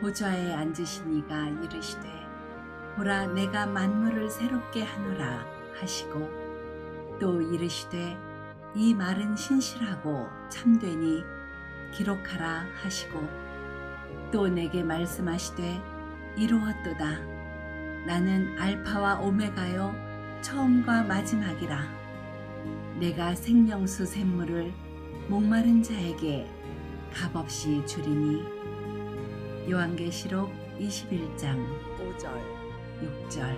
보좌에 앉으신 이가 이르시되 보라 내가 만물을 새롭게 하노라 하시고 또 이르시되 이 말은 신실하고 참되니 기록하라 하시고 또 내게 말씀하시되 이루었도다. 나는 알파와 오메가요 처음과 마지막이라. 내가 생명수 샘물을 목마른 자에게 값없이 주리니 요한계시록 21장 5절. 6절.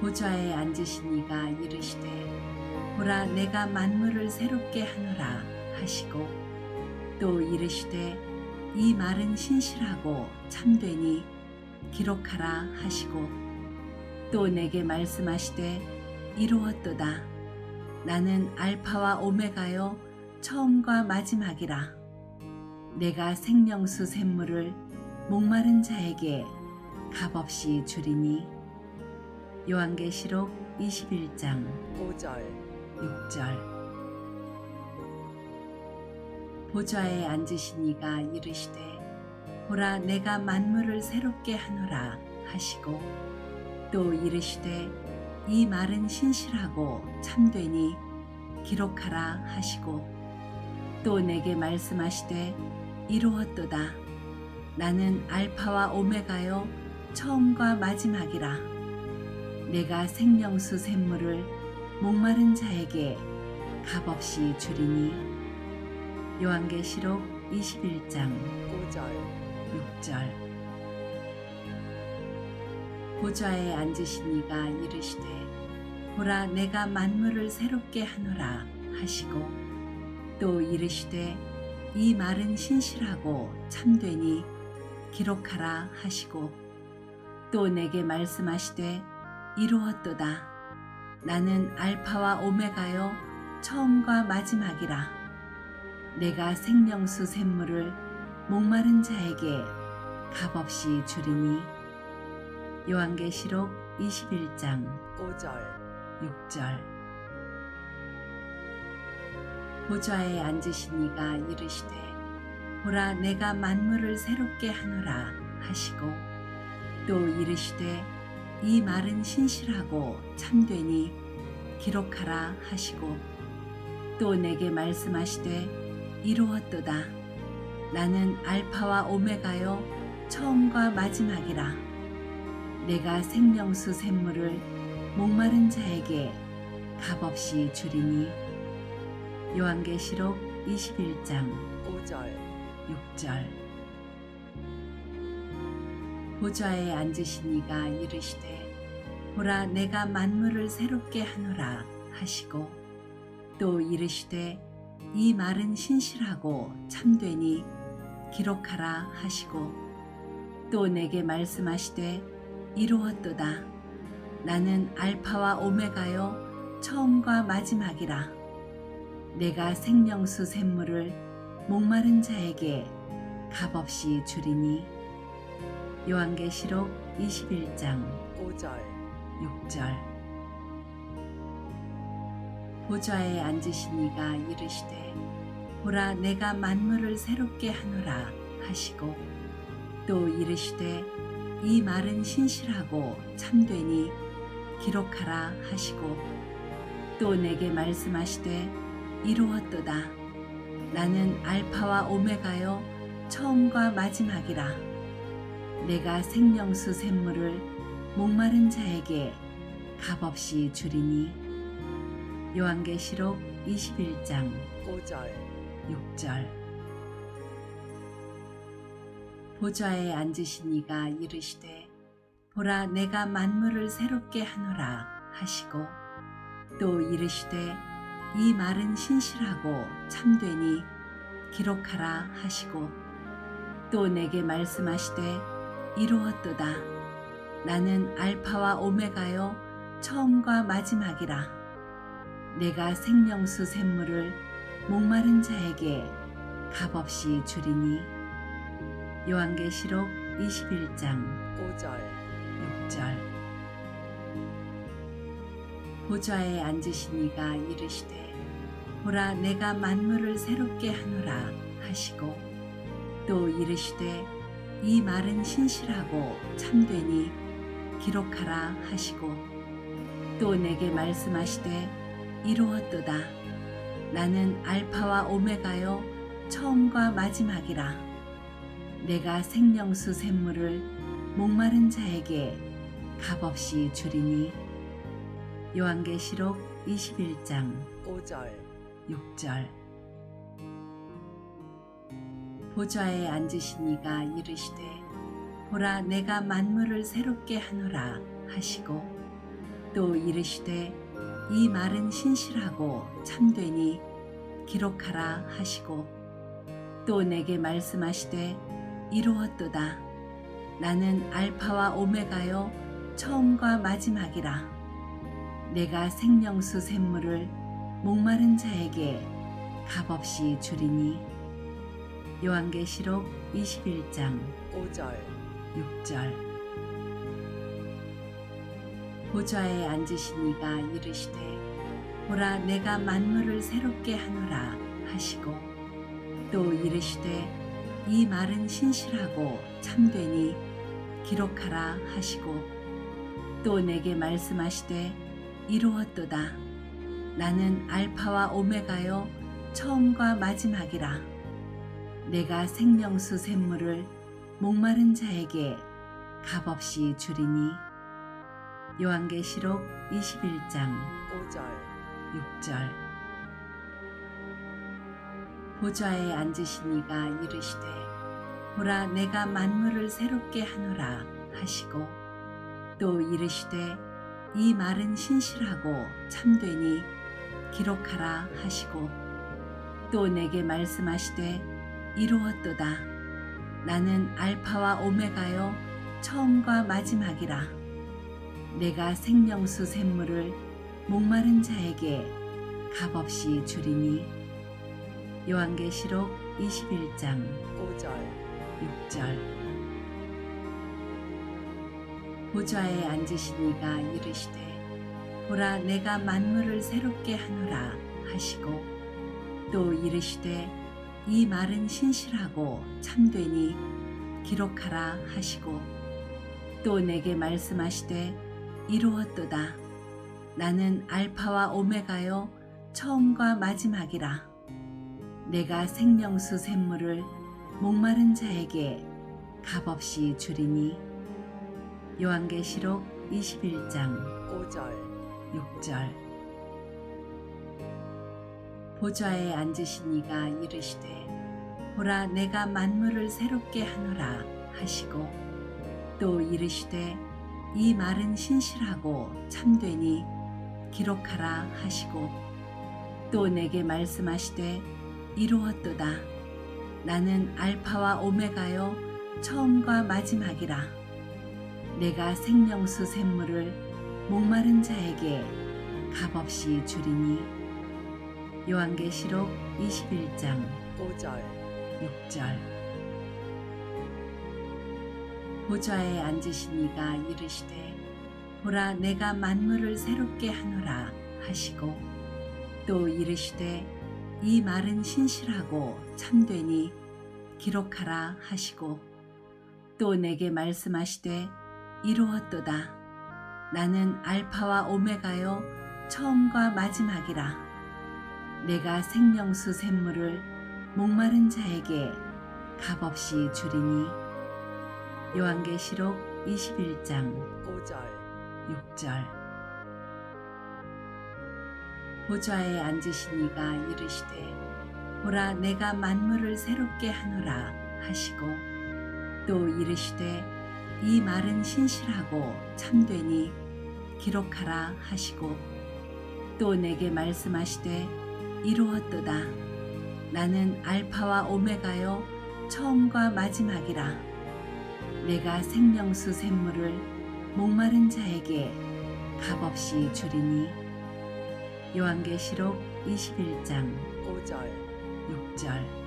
보좌에 앉으신 이가 이르시되 보라 내가 만물을 새롭게 하노라 하시고 또 이르시되 이 말은 신실하고 참되니 기록하라 하시고 또 내게 말씀하시되 이루었도다. 나는 알파와 오메가요 처음과 마지막이라 내가 생명수 샘물을 목마른 자에게 값없이 주리니? 요한계시록 21장 5절. 6절. 보좌에 앉으신 이가 이르시되 보라 내가 만물을 새롭게 하노라 하시고 또 이르시되 이 말은 신실하고 참되니 기록하라 하시고 또 내게 말씀하시되 이루었도다. 나는 알파와 오메가요 처음과 마지막이라. 내가 생명수 샘물을 목마른 자에게 값없이 주리니. 요한계시록 21장 5절. 6절. 보좌에 앉으신 이가 이르시되 보라 내가 만물을 새롭게 하노라 하시고 또 이르시되 이 말은 신실하고 참되니 기록하라 하시고 또 내게 말씀하시되 이루었도다. 나는 알파와 오메가요 처음과 마지막이라. 내가 생명수 샘물을 목마른 자에게 값없이 주리니. 요한계시록 21장 5절. 6절 보좌에 앉으신 이가 이르시되 보라 내가 만물을 새롭게 하노라 하시고 또 이르시되 이 말은 신실하고 참되니 기록하라 하시고 또 내게 말씀하시되 이루었도다. 나는 알파와 오메가요 처음과 마지막이라. 내가 생명수 샘물을 목마른 자에게 값없이 주리니 요한계시록 21장 5절. 6절. 보좌에 앉으신 이가 이르시되 보라 내가 만물을 새롭게 하노라 하시고 또 이르시되 이 말은 신실하고 참되니 기록하라 하시고 또 내게 말씀하시되 이루었도다. 나는 알파와 오메가요 처음과 마지막이라 내가 생명수 샘물을 목마른 자에게 값없이 주리니? 요한계시록 21장 5절. 6절. 보좌에 앉으신 이가 이르시되 보라 내가 만물을 새롭게 하노라 하시고 또 이르시되 이 말은 신실하고 참되니 기록하라 하시고 또 내게 말씀하시되 이루었도다. 나는 알파와 오메가요 처음과 마지막이라. 내가 생명수 샘물을 목마른 자에게 값없이 주리니. 요한계시록 21장 5절 6절. 보좌에 앉으신 이가 이르시되 보라 내가 만물을 새롭게 하노라 하시고 또 이르시되 이 말은 신실하고 참되니 기록하라 하시고 또 내게 말씀하시되 이루었도다. 나는 알파와 오메가요 처음과 마지막이라. 내가 생명수 샘물을 목마른 자에게 값없이 주리니. 요한계시록 21장 5절. 6절 보좌에 앉으신 이가 이르시되 보라 내가 만물을 새롭게 하노라 하시고 또 이르시되 이 말은 신실하고 참되니 기록하라 하시고 또 내게 말씀하시되 이루었도다. 나는 알파와 오메가요 처음과 마지막이라. 내가 생명수 샘물을 목마른 자에게 값없이 주리니 요한계시록 21장 5절. 6절. 보좌에 앉으신 이가 이르시되 보라 내가 만물을 새롭게 하노라 하시고 또 이르시되 이 말은 신실하고 참되니 기록하라 하시고 또 내게 말씀하시되 이루었도다. 나는 알파와 오메가요 처음과 마지막이라 내가 생명수 샘물을 목마른 자에게 값없이 주리니? 요한계시록 21장 5절. 6절. 보좌에 앉으신 이가 이르시되 보라 내가 만물을 새롭게 하노라 하시고 또 이르시되 이 말은 신실하고 참되니 기록하라 하시고 또 내게 말씀하시되 이루었도다. 나는 알파와 오메가요 처음과 마지막이라. 내가 생명수 샘물을 목마른 자에게 값없이 주리니. 요한계시록 21장 5절. 6절. 보좌에 앉으신 이가 이르시되 보라 내가 만물을 새롭게 하노라 하시고 또 이르시되 이 말은 신실하고 참되니 기록하라 하시고 또 내게 말씀하시되 이루었도다. 나는 알파와 오메가요 처음과 마지막이라. 내가 생명수 샘물을 목마른 자에게 값없이 주리니. 요한계시록 21장 5절. 6절 보좌에 앉으신 이가 이르시되 보라 내가 만물을 새롭게 하노라 하시고 또 이르시되 이 말은 신실하고 참되니 기록하라 하시고 또 내게 말씀하시되 이루었도다. 나는 알파와 오메가요 처음과 마지막이라. 내가 생명수 샘물을 목마른 자에게 값없이 주리니 요한계시록 21장 5절. 6절. 보좌에 앉으신 이가 이르시되 보라 내가 만물을 새롭게 하노라 하시고 또 이르시되 이 말은 신실하고 참되니 기록하라 하시고 또 내게 말씀하시되 이루었도다. 나는 알파와 오메가요 처음과 마지막이라 내가 생명수 샘물을 목마른 자에게 값없이 주리니. 요한계시록 21장 5절. 6절. 보좌에 앉으신 이가 이르시되 보라 내가 만물을 새롭게 하노라 하시고 또 이르시되 이 말은 신실하고 참되니 기록하라 하시고 또 내게 말씀하시되 이루었도다. 나는 알파와 오메가요 처음과 마지막이라. 내가 생명수 샘물을 목마른 자에게 값없이 주리니. 요한계시록 21장 5절. 6절. 보좌에 앉으신 이가 이르시되 보라 내가 만물을 새롭게 하노라 하시고 또 이르시되 이 말은 신실하고 참되니 기록하라 하시고 또 내게 말씀하시되 이루었도다. 나는 알파와 오메가요 처음과 마지막이라. 내가 생명수 샘물을 목마른 자에게 값없이 주리니. 요한계시록 21장 5절. 6절.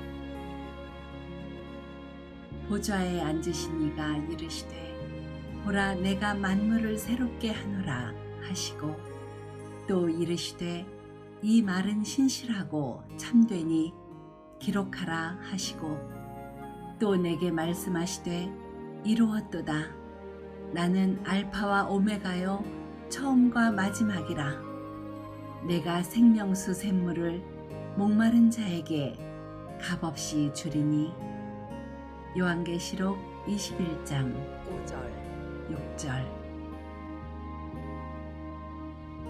보좌에 앉으신 이가 이르시되 보라 내가 만물을 새롭게 하노라 하시고 또 이르시되 이 말은 신실하고 참되니 기록하라 하시고 또 내게 말씀하시되 이루었도다. 나는 알파와 오메가요 처음과 마지막이라. 내가 생명수 샘물을 목마른 자에게 값없이 주리니. 요한계시록 21장. 5절 6절.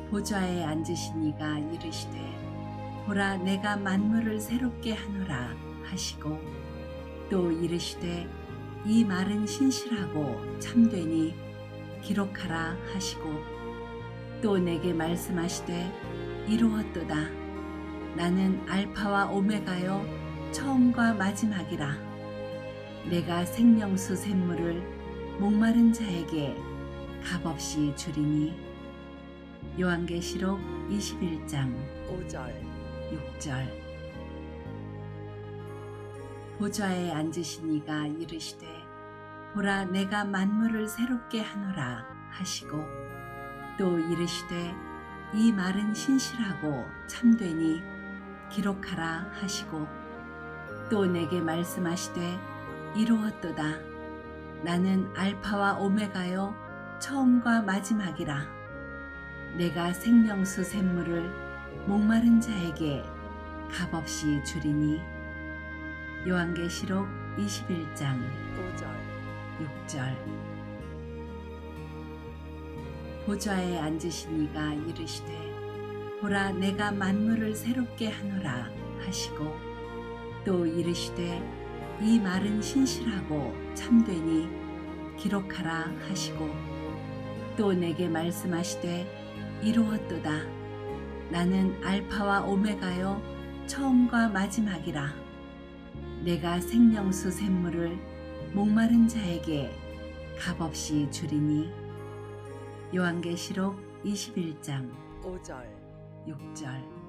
보좌에 앉으신 이가 이르시되 보라 내가 만물을 새롭게 하노라 하시고 또 이르시되 이 말은 신실하고 참되니 기록하라 하시고 또 내게 말씀하시되 이루었도다. 나는 알파와 오메가요 처음과 마지막이라. 내가 생명수 샘물을 목마른 자에게 값없이 주리니. 요한계시록 21장 5절. 6절. 보좌에 앉으신 이가 이르시되 보라 내가 만물을 새롭게 하노라 하시고 또 이르시되 이 말은 신실하고 참되니 기록하라 하시고 또 내게 말씀하시되 이루었도다 나는 알파와 오메가요 처음과 마지막이라. 내가 생명수 샘물을 목마른 자에게 값없이 주리니. 요한계시록 21장 5절 6절. 보좌에 앉으신 이가 이르시되 보라 내가 만물을 새롭게 하노라 하시고 또 이르시되 이 말은 신실하고 참되니 기록하라 하시고 또 내게 말씀하시되 이루었도다. 나는 알파와 오메가요 처음과 마지막이라. 내가 생명수 샘물을 목마른 자에게 값없이 주리니. 요한계시록 21장 5절. 6절